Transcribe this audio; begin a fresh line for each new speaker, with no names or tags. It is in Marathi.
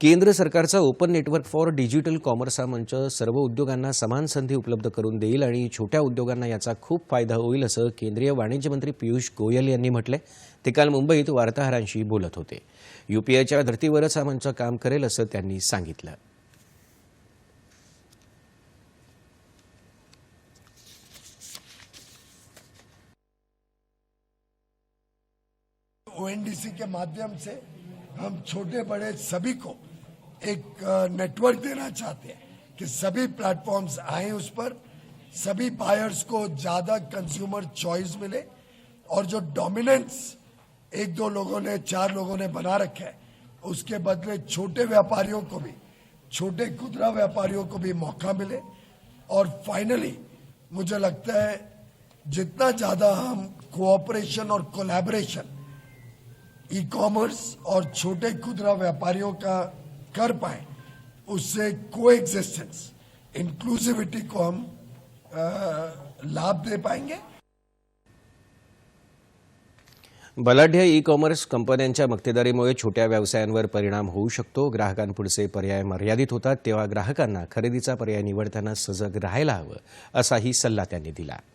केंद्र सरकारचा open network for digital commerce हा मंच सर्व उद्योगांना समान संधी उपलब्ध करून देईल आणि छोट्या उद्योगांना याचा खूप फायदा होईल असं केंद्रीय वाणिज्य मंत्री पियुष गोयल यांनी म्हटलं ते काल मुंबईत वार्ताहरांशी बोलत होते युपीआयच्या धर्तीवरच हा मंच काम करेल असं त्यांनी सांगितलं
ओएनडीसी के माध्यम से हम छोटे बड़े सभी को एक नेटवर्क देना चाहते हैं कि सभी प्लेटफॉर्म्स आए उस पर सभी बायर्स को ज़्यादा कंज्यूमर चॉइस मिले और जो डोमिनेंस एक दो लोगों ने चार लोगों ने बना रखा है उसके बदले छोटे व्यापारियों को भी छोटे खुदरा व्यापारियों को भी मौका मिले और फाइनली मुझे लगता है जितना ज़्यादा हम कोऑपरेशन और कोलैबोरेशन ई कॉमर्स और छोटे खुदरा व्यापारियों का कर पाए उससे को एग्जिस्टेंस इंक्लूसिविटी को हम लाभ दे पाएंगे
बलाढ्य ई कॉमर्स कंपन्यांच्या मक्तेदारीमुळे छोट्या व्यवसायांवर परिणाम होऊ शकतो ग्राहकांपुढचे पर्याय मर्यादित होतात तेव्हा ग्राहकांना खरेदीचा पर्याय निवडताना सजग राहायला हवं असाही सल्ला त्यांनी दिला